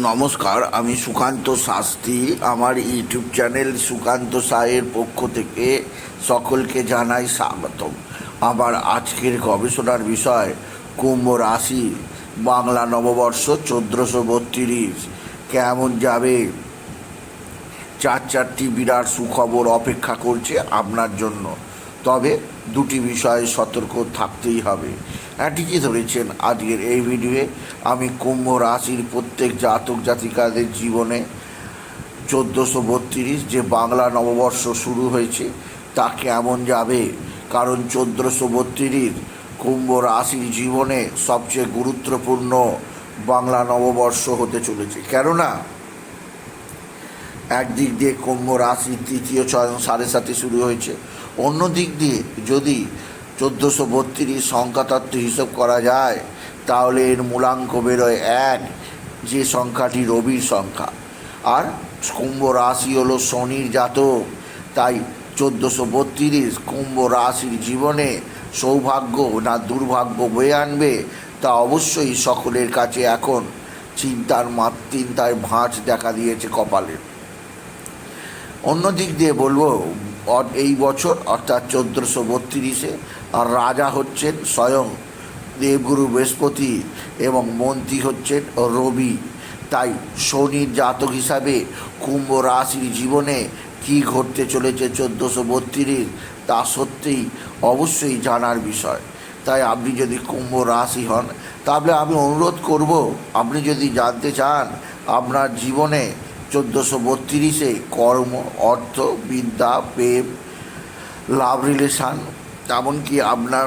নমস্কার, আমি সুকান্ত শাস্ত্রী। আমার ইউটিউব চ্যানেল সুকান্ত সায়ের পক্ষ থেকে সকলকে জানাই স্বাগতম। আমার আজকের গবেষণার বিষয়, কুম্ভ রাশি, বাংলা নববর্ষ চোদ্দোশো বত্রিশ। কেমন যাবে? চার চারটি বিরাট সুখবর অপেক্ষা করছে আপনার জন্য। তবে দুটি বিষয়ে সতর্ক থাকতেই হবে। হ্যাঁ ঠিকই ধরেছেন আজকের এই ভিডিওয়ে। আমি কুম্ভ রাশির প্রত্যেক জাতক জাতিকাদের জীবনে চোদ্দোশো বত্রিশ যে বাংলা নববর্ষ শুরু হয়েছে, তা কেমন যাবে? কারণ চোদ্দোশো বত্রিশ কুম্ভ রাশির জীবনে সবচেয়ে গুরুত্বপূর্ণ বাংলা নববর্ষ হতে চলেছে। কেননা একদিক দিয়ে কুম্ভ রাশির তৃতীয় চয়ন সাড়ে সাথে শুরু হয়েছে। অন্য দিক দিয়ে যদি চোদ্দোশো বত্রিশ সংখ্যাতত্ত্ব হিসাব করা যায়, তাহলে এর মূলাঙ্ক বেরোয় এক, যে সংখ্যাটি রবির সংখ্যা। আর কুম্ভ রাশি হলো শনির জাতক, তাই চোদ্দোশো বত্রিশ কুম্ভ রাশির জীবনে সৌভাগ্য না দুর্ভাগ্য বয়ে আনবে, তা অবশ্যই সকলের কাছে এখন চিন্তার মাতৃন্তায় ভাঁজ দেখা দিয়েছে কপালের অন্য দিক দিয়ে বলব এই বছর, অর্থাৎ চোদ্দোশো বত্রিশে, আর রাজা হচ্ছেন স্বয়ং দেবগুরু বৃহস্পতি এবং মন্ত্রী হচ্ছেন রবি। তাই শনির জাতক হিসাবে কুম্ভ রাশির জীবনে কি ঘটতে চলেছে চোদ্দোশো বত্রিশ, তা সত্যিই অবশ্যই জানার বিষয়। তাই আপনি যদি কুম্ভ রাশি হন, তাহলে আমি অনুরোধ করব, আপনি যদি জানতে চান, আপনার জীবনে চোদ্দোশো বত্রিশে কর্ম, অর্থ, বিদ্যা, প্রেম, লাভ রিলেশান, এমনকি আপনার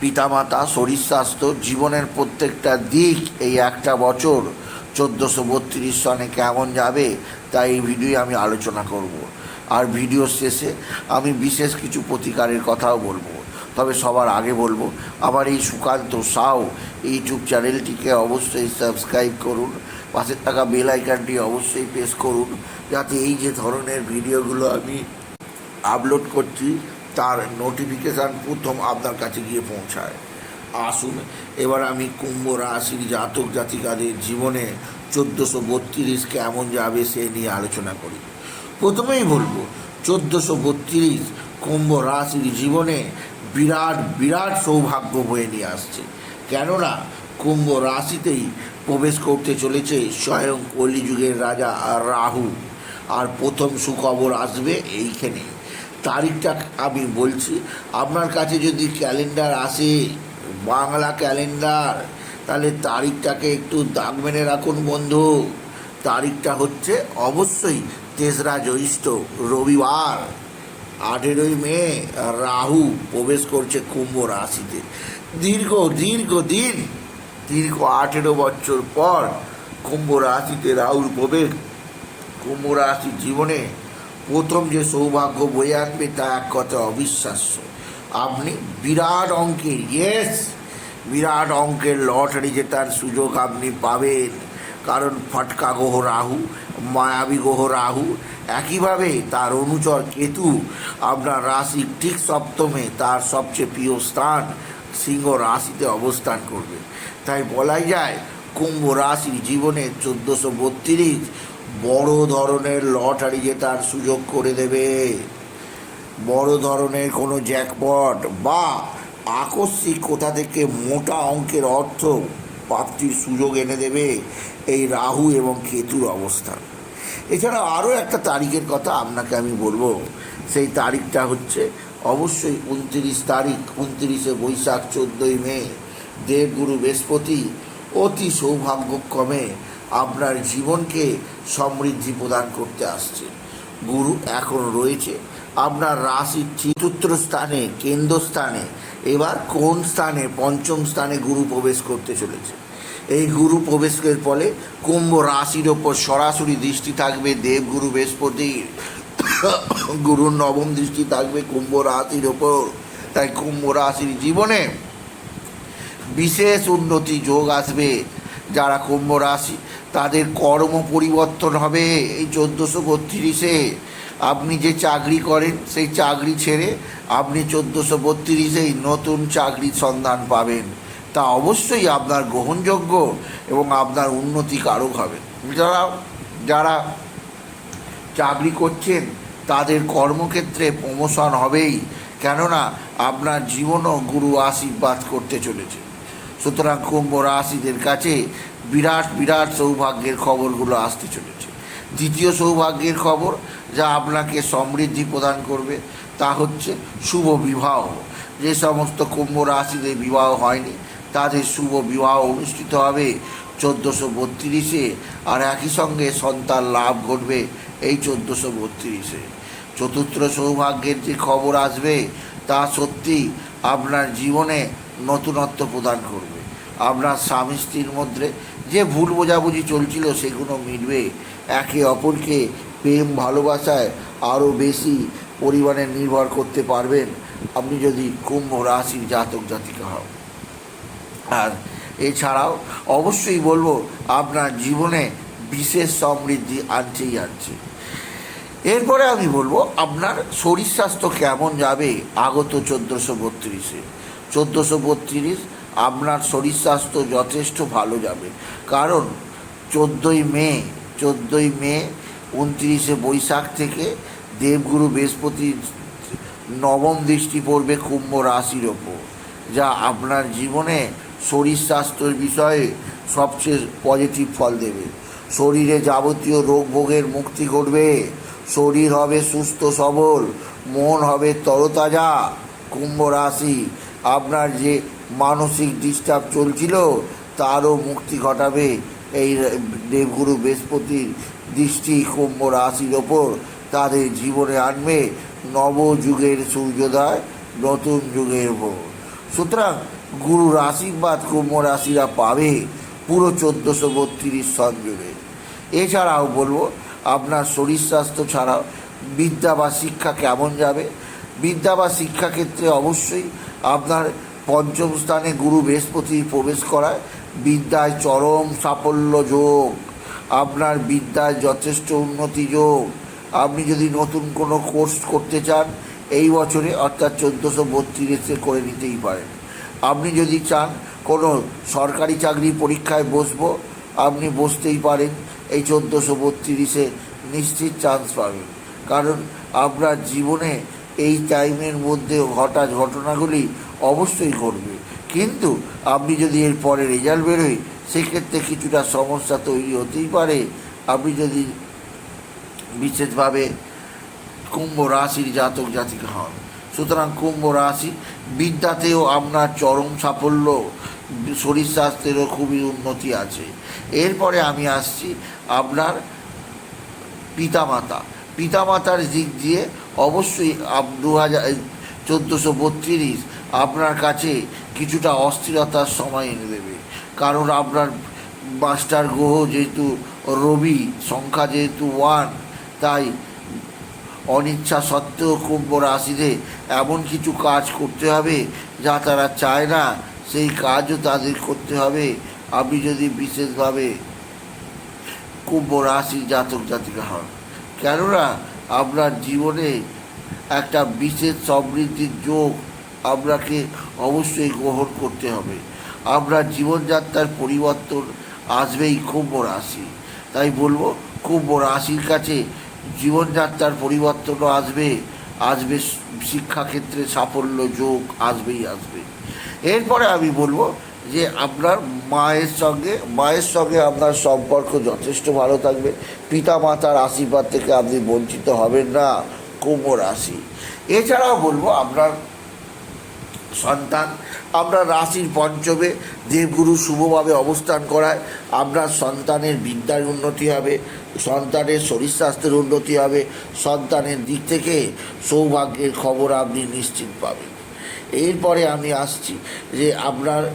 পিতামাতা শরীর স্বাস্থ্য জীবনের প্রত্যেকটা দিক এই একটা বছর চোদ্দোশো বত্রিশ সনে কেমন যাবে, তাই এই ভিডিও আমি আলোচনা করব। আর ভিডিও শেষে আমি বিশেষ কিছু প্রতিকারের কথাও বলব। তবে সবার আগে বলব, আমার এই সুকান্ত সাউ ইউটিউব চ্যানেলটিকে অবশ্যই সাবস্ক্রাইব করুন পাশের থাকা বেল আইকনটি অবশ্যই প্রেস করুন, যাতে এই যে ধরনের ভিডিওগুলো আমি আপলোড করছি, তার নোটিফিকেশান প্রথম আপনার কাছে গিয়ে পৌঁছায়। আসুন, এবার আমি কুম্ভ রাশির জাতক জাতিকাদের জীবনে চোদ্দোশো বত্রিশ কেমন যাবে সে নিয়ে আলোচনা করি। প্রথমেই বলব, চোদ্দোশো বত্রিশ কুম্ভ রাশির জীবনে বিরাট বিরাট সৌভাগ্য বয়ে নিয়ে আসছে। কেননা, কুম্ভ রাশিতেই প্রবেশ করতে চলেছে স্বয়ং কলিযুগের রাজা রাহু। আর প্রথম সুখবর আসবে এইখানে। তারিখটা আমি বলছি, আপনার কাছে যদি ক্যালেন্ডার আসে, বাংলা ক্যালেন্ডার, তাহলে তারিখটাকে একটু দাগ মেনে রাখুন বন্ধু। তারিখটা হচ্ছে অবশ্যই তেসরা জ্যৈষ্ঠ রবিবার। আঠেরোই মে রাহু প্রবেশ করছে কুম্ভ রাশিতে দীর্ঘ দীর্ঘ দিন, দীর্ঘ আঠেরো বছর পর কুম্ভ রাশিতে রাহুর প্রবেশ। কুম্ভ রাশির জীবনে প্রথম যে সৌভাগ্য বয়ে আনবে তা এক কথা অবিশ্বাস্য। আপনি বিরাট অঙ্কের ইয়েস বিরাট অঙ্কের লটারি জেতার সুযোগ আপনি পাবেন। কারণ ফটকা গ্রহ রাহু মায়াবী গ্রহ রাহু, একইভাবে তার অনুচর কেতু আপনার রাশি ঠিক সপ্তমে তার সবচেয়ে প্রিয় স্থান সিংহ রাশিতে অবস্থান করবে। তাই বলাই যায়, কুম্ভ রাশি জীবনে চোদ্দোশো বত্রিশ বড় ধরনের লটারি জেতার সুযোগ করে দেবে। বড় ধরনের কোনো জ্যাকপট বা আকস্মিক কোথা থেকে মোটা অঙ্কের অর্থ প্রাপ্তির সুযোগ এনে দেবে এই রাহু এবং কেতুর অবস্থান এছাড়া আরও একটা তারিখের কথা আপনাকে আমি বলব। সেই তারিখটা হচ্ছে অবশ্যই উনত্রিশ তারিখ, উনত্রিশে বৈশাখ চোদ্দোই মে। দেবগুরু বৃহস্পতি অতি সৌভাগ্যক্রমে আপনার জীবনকে সমৃদ্ধি প্রদান করতে আসছে। গুরু এখন রয়েছে। আপনার রাশির চতুর্থ স্থানে কেন্দ্রস্থানে এবার কোন স্থানে, পঞ্চম স্থানে গুরু প্রবেশ করতে চলেছে? এই গুরু প্রবেশের ফলে কুম্ভ রাশির ওপর সরাসরি দৃষ্টি থাকবে, দেবগুরু বৃহস্পতির গুরুর নবম দৃষ্টি থাকবে কুম্ভ রাশির ওপর। তাই কুম্ভ রাশির জীবনে বিশেষ উন্নতি যোগ আসবে। যারা কুম্ভ রাশি, তাদের কর্ম পরিবর্তন হবে এই চোদ্দোশো বত্রিশে। আপনি যে চাকরি করেন, সেই চাকরি ছেড়ে আপনি চোদ্দোশো বত্রিশেই নতুন চাকরির সন্ধান পাবেন। তা অবশ্যই আপনার গ্রহণযোগ্য এবং আপনার উন্নতি কারক হবে। যারা যারা চাকরি করছেন, তাদের কর্মক্ষেত্রে প্রমোশন হবেই, কেননা আপনার জীবনও গুরু আশীর্বাদ করতে চলেছে। সুতরাং কুম্ভ রাশিদের কাছে বিরাট বিরাট সৌভাগ্যের খবরগুলো আসতে চলেছে। দ্বিতীয় সৌভাগ্যের খবর যা আপনাকে সমৃদ্ধি প্রদান করবে, তা হচ্ছে শুভ বিবাহ। যে সমস্ত কুম্ভ রাশিদের বিবাহ হয়নি তাদের শুভ বিবাহ অনুষ্ঠিত হবে চোদ্দোশো বত্রিশে। আর একই সঙ্গে সন্তান লাভ ঘটবে এই চোদ্দোশো বত্রিশে। চতুর্থ সৌভাগ্যের যে খবর আসবে, তা সত্যি আপনার জীবনে নতুনত্ব প্রদান করবে। আপনার স্বামী স্ত্রীর মধ্যে যে ভুল বোঝাবুঝি চলছিল, সেগুলো মিটবে। একে অপরকে প্রেম ভালোবাসায় আরও বেশি পরিমাণে নির্ভর করতে পারবেন। আপনি যদি কুম্ভ রাশির জাতক জাতিকা হন। আর এছাড়াও অবশ্যই বলব, আপনার জীবনে বিশেষ সমৃদ্ধি আনছেই আনছে। এরপরে আমি বলব, আপনার শরীর স্বাস্থ্য কেমন যাবে আগত চোদ্দোশো বত্রিশে? চোদ্দোশো বত্রিশ আপনার শরীর স্বাস্থ্য যথেষ্ট ভালো যাবে। কারণ চোদ্দোই মে চোদ্দোই মে উনত্রিশে বৈশাখ থেকে দেবগুরু বৃহস্পতির নবম দৃষ্টি পড়বে কুম্ভ রাশির ওপর, যা আপনার জীবনে শরীর স্বাস্থ্যের বিষয়ে সবচেয়ে পজিটিভ ফল দেবে। শরীরে যাবতীয় রোগ ভোগের মুক্তি ঘটবে। শরীর হবে সুস্থ, সবল, মন হবে তরতাজা। কুম্ভ রাশি, আপনার যে মানসিক ডিস্টার্ব চলছিল, তারও মুক্তি ঘটাবে এই দেবগুরু বৃহস্পতির দৃষ্টি কুম্ভ রাশির ওপর। তাদের জীবনে আনবে নবযুগের সূর্যোদয়, নতুন যুগের ভোর সুতরাং গুরুর আশীর্বাদ কুম্ভ রাশিরা পাবে। পুরো চোদ্দোশো বত্রিশ সংযোগে এছাড়াও বলব, আপনার শরীর স্বাস্থ্য ছাড়াও বিদ্যা বা শিক্ষা কেমন যাবে? বিদ্যা বা শিক্ষাক্ষেত্রে অবশ্যই আপনার পঞ্চম স্থানে গুরু বৃহস্পতি প্রবেশ করায়। বিদ্যায় চরম সাফল্য যোগ। আপনার বিদ্যায় যথেষ্ট উন্নতি যোগ। আপনি যদি নতুন কোনো কোর্স করতে চান, এই বছরে অর্থাৎ চোদ্দোশো বত্রিশে করে নিতেই পারেন। আপনি যদি চান কোনো সরকারি চাকরি পরীক্ষায় বসবো, আপনি বসতেই পারেন। এই চোদ্দোশো বত্রিশে নিশ্চিত চান্স পাবেন। কারণ আপনার জীবনে এই টাইমের মধ্যে হঠাৎ ঘটনাগুলি অবশ্যই ঘটবে। কিন্তু আপনি যদি এর পরে রেজাল্ট বেরোয়, সেক্ষেত্রে কিছুটা সমস্যা তৈরি হতেই পারে। আপনি যদি বিশেষভাবে কুম্ভ রাশির জাতক জাতিকা হন। সুতরাং কুম্ভ রাশি বিদ্যাতেও আপনার চরম সাফল্য, শরীর স্বাস্থ্যেরও খুবই উন্নতি আছে। এরপরে আমি আসছি আপনার পিতামাতা। পিতামাতার দিক দিয়ে অবশ্যই দু হাজার চোদ্দোশো বত্রিশ আপনার কাছে কিছুটা অস্থিরতার সময় এনে দেবে। কারণ আপনার মাস্টার গ্রহ যেহেতু রবি, সংখ্যা যেহেতু ওয়ান, তাই অনিচ্ছা সত্ত্বেও কুম্ভ রাশিতে এমন কিছু কাজ করতে হবে যা তারা চায় না। সেই কাজও তাদের করতে হবে। আপনি যদি বিশেষভাবে কুম্ভ রাশির জাতক জাতিকা হন, কেননা আপনার জীবনে একটা বিশেষ সমৃদ্ধির যোগ আপনাকে অবশ্যই গ্রহণ করতে হবে। আপনার জীবনযাত্রার পরিবর্তন আসবেই কুম্ভ রাশি। তাই বলব, কুম্ভ রাশির কাছে জীবনযাত্রার পরিবর্তনও আসবে আসবে শিক্ষাক্ষেত্রে সাফল্য যোগ আসবেই আসবে। এরপরে আমি বলব যে আপনার মায়ের সঙ্গে মায়ের সঙ্গে আপনার সম্পর্ক যথেষ্ট ভালো থাকবে। পিতা মাতার আশীর্বাদ থেকে আপনি বঞ্চিত হবেন না, কুম্ভ রাশি। এছাড়াও বলব আপনার সন্তান, আপনার রাশির পঞ্চমে দেবগুরু শুভভাবে অবস্থান করায় আপনার সন্তানের বিদ্যার উন্নতি হবে। সন্তানের শরীর স্বাস্থ্যের উন্নতি হবে। সন্তানের দিক থেকে সৌভাগ্যের খবর আপনি নিশ্চিত পাবেন। এরপরে আমি আসছি যে আপনার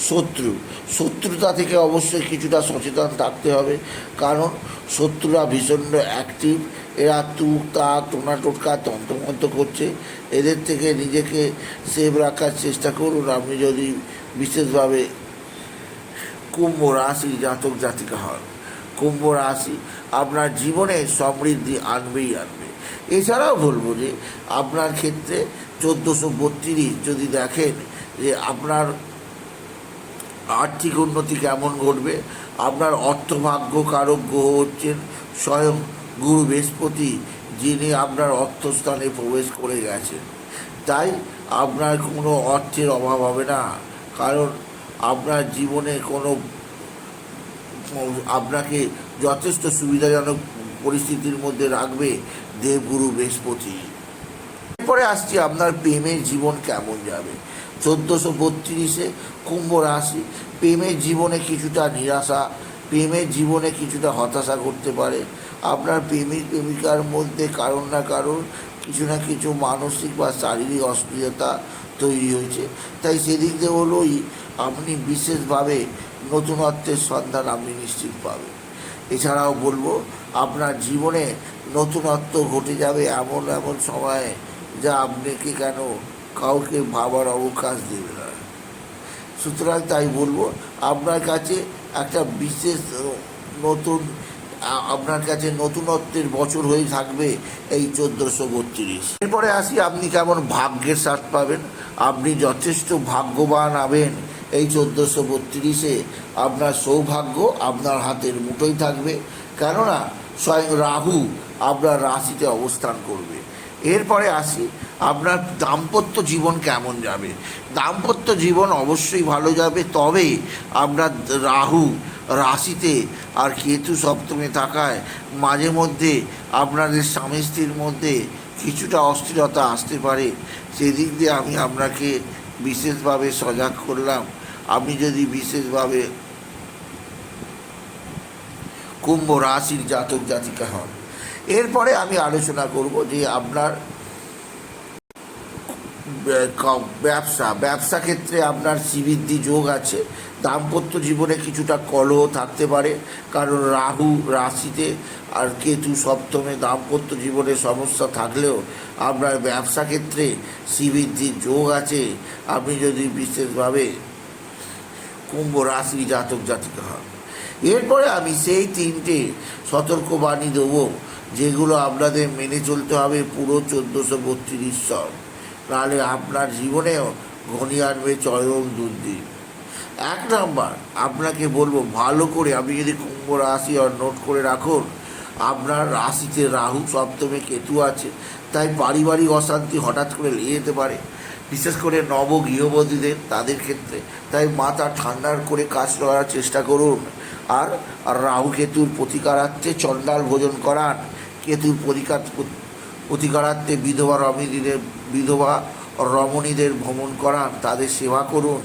শত্রু। শত্রুতা থেকে অবশ্যই কিছুটা সচেতন থাকতে হবে। কারণ শত্রুরা ভীষণ অ্যাক্টিভ এরা তুক তাক টোনা টোটকা তন্ত্রমন্ত্র করছে। এদের থেকে নিজেকে সেভ রাখার চেষ্টা করুন। আপনি যদি বিশেষভাবে কুম্ভ রাশি জাতক জাতিকা হন। কুম্ভ রাশি আপনার জীবনে সমৃদ্ধি আনবেই আনবে। এছাড়াও বলব যে আপনার ক্ষেত্রে চোদ্দোশো বত্রিশ যদি দেখেন যে আপনার আর্থিক উন্নতি কেমন ঘটবে, আপনার অর্থভাগ্য কারক গ্রহ হচ্ছেন, স্বয়ং গুরু বৃহস্পতি যিনি আপনার অর্থস্থানে প্রবেশ করে গেছেন। তাই আপনার কোনো অর্থের অভাব হবে না, কারণ আপনার জীবনে কোনো আপনাকে যথেষ্ট সুবিধাজনক পরিস্থিতির মধ্যে রাখবে দেবগুরু বৃহস্পতি। এরপরে আসছি, আপনার প্রেমের জীবন কেমন যাবে? চোদ্দোশো বত্রিশে কুম্ভ রাশি, প্রেমের জীবনে কিছুটা নিরাশা, প্রেমের জীবনে কিছুটা হতাশা করতে পারে। আপনার প্রেমিক, প্রেমিকার মধ্যে কারণ না কারণ কিছু না কিছু মানসিক বা শারীরিক অসুবিধা তৈরি হয়েছে। তাই সেদিক দিয়ে হলোই আপনি বিশেষভাবে নতুনত্বের সন্ধান আপনি নিশ্চিত পাবেন। এছাড়াও বলব, আপনার জীবনে নতুনত্ব ঘটে যাবে এমন এমন সময়ে যা আপনাকে কেন কাউকে ভাবার অবকাশ দেবে না। সুতরাং তাই বলব, আপনার কাছে একটা বিশেষ নতুন আপনার কাছে নতুনত্বের বছর হয়ে থাকবে এই চোদ্দোশো বত্রিশ। এরপরে আসি, আপনি কেমন ভাগ্যের স্বাদ পাবেন? আপনি যথেষ্ট ভাগ্যবান হবেন। এই চোদ্দোশো বত্রিশে আপনার সৌভাগ্য আপনার হাতের মুঠোই থাকবে। কেননা স্বয়ং রাহু আপনার রাশিতে অবস্থান করবে। এরপরে আসি, আপনার দাম্পত্য জীবন কেমন যাবে? দাম্পত্য জীবন অবশ্যই ভালো যাবে, তবে আপনার রাহু রাশিতে আর কেতু সপ্তমে থাকায় মাঝে মধ্যে আপনাদের স্বামী স্ত্রীর মধ্যে কিছুটা অস্থিরতা আসতে পারে। সেদিক দিয়ে আমি আপনাকে বিশেষভাবে সজাগ করলাম। আপনি যদি বিশেষভাবে কুম্ভ রাশির জাতক জাতিকা হন, এরপরে আমি আলোচনা করব যে আপনার ব্যবসা ব্যবসা ক্ষেত্রে আপনার শ্রীবৃদ্ধি যোগ আছে, দাম্পত্য জীবনে কিছুটা কলহ থাকতে পারে, কারণ রাহু রাশিতে আর কেতু সপ্তমে দাম্পত্য জীবনে সমস্যা থাকলেও আপনার ব্যবসা ক্ষেত্রে শ্রীবৃদ্ধির যোগ আছে। আপনি যদি বিশেষভাবে কুম্ভ রাশি জাতক জাতিকা হন এরপরে আমি সেই তিনটে সতর্কবাণী দেবো, যেগুলো আপনাদের মেনে চলতে হবে পুরো চোদ্দোশো বত্রিশ সন। নাহলে আপনার জীবনেও ঘনিয়ে আনবে চরম দুর্দিন এক নাম্বার, আপনাকে বলব ভালো করে আপনি যদি কুম্ভ রাশি আর নোট করে রাখুন, আপনার রাশিতে রাহু সপ্তমে কেতু আছে, তাই পারিবারিক অশান্তি হঠাৎ করে লেগে যেতে পারে। বিশেষ করে নব গৃহবধূদের তাদের ক্ষেত্রে। তাই মাথা ঠান্ডার করে কাজ করার চেষ্টা করুন। আর আর রাহু কেতুর প্রতিকারার্থে চণ্ডাল ভোজন করান। কেতুর প্রতিকার প্রতিকারার্থে বিধবা রমণীদের বিধবা রমণীদের ভ্রমণ করান। তাদের সেবা করুন।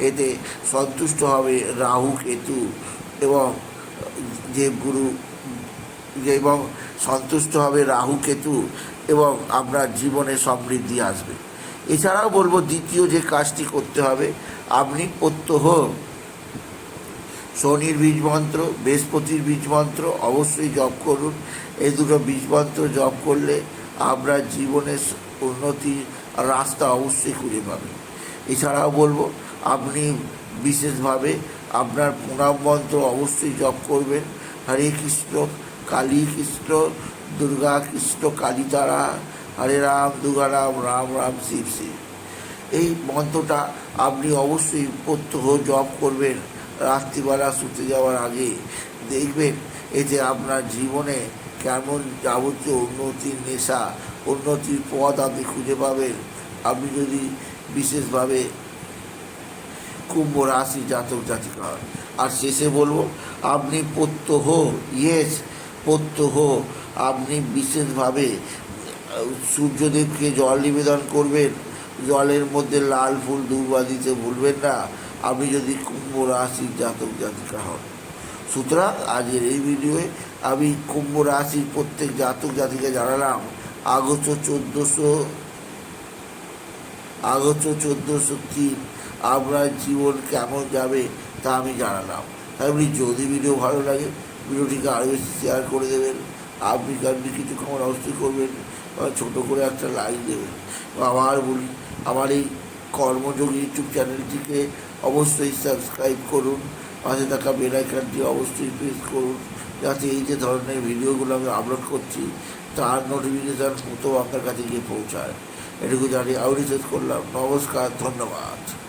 এতে সন্তুষ্ট হবে রাহু কেতু এবং দেবগুরু। এবং সন্তুষ্ট হবে রাহু কেতু এবং আপনার জীবনে সমৃদ্ধি আসবে। এছাড়াও বলব দ্বিতীয় যে কাজটি করতে হবে, আপনি প্রত্যহ শনির বীজ মন্ত্র, বৃহস্পতির বীজ মন্ত্র অবশ্যই জপ করুন। এই দুটো বীজ মন্ত্র জপ করলে আপনার জীবনের উন্নতির রাস্তা অবশ্যই খুঁজে পাবেন এছাড়াও বলব, আপনি বিশেষভাবে আপনার প্রণাম মন্ত্র অবশ্যই জপ করবেন। হরে কৃষ্ণ, কালী কৃষ্ণ, দুর্গা কৃষ্ণ কালী তারা হরে রাম, দুর্গা রাম রাম শিব শিব। এই মন্ত্রটা আপনি অবশ্যই প্রত্যহ জপ করবেন। রাত্রিবেলা শুতে যাওয়ার আগে দেখবেন এতে আপনার জীবনে কেমন যাবতীয় উন্নতির নেশা, উন্নতির পথ আপনি খুঁজে পাবেন। আপনি যদি বিশেষভাবে কুম্ভ রাশি জাতক জাতিকা আর শেষে বলব, আপনি প্রত্যহ ইয়েস প্রত্যহ আপনি বিশেষভাবে সূর্যদেবকে জল নিবেদন করবেন, জলের মধ্যে লাল ফুল দুর্বা দিতে ভুলবেন না। আপনি যদি কুম্ভ রাশির জাতক জাতিকা হন। সুতরাং আজকের এই ভিডিওয়ে আমি কুম্ভ রাশির প্রত্যেক জাতক জাতিকে জানালাম, আগস্ট চোদ্দোশো আগস্ট চোদ্দোশো তিন আপনার জীবন কেমন যাবে তা আমি জানালাম। তাই আপনি যদি ভিডিও ভালো লাগে, ভিডিওটিকে আরও বেশি শেয়ার করে দেবেন। আপনি কিছু খবর অবশ্যই করবেন। ছোটো করে একটা লাইক দেবেন আবার বলি, আমার এই কর্মযোগ ইউটিউব চ্যানেলটিকে অবশ্যই সাবস্ক্রাইব করুন, পাশে থাকা বেলাইকানটি অবশ্যই প্রেস করুন, যাতে এই যে ধরনের ভিডিওগুলো আমি আপলোড করছি, তার নোটিফিকেশান প্রথম আপনার কাছে গিয়ে পৌঁছায়। এটুকু জানি আউরি শেষ করলাম। নমস্কার, ধন্যবাদ।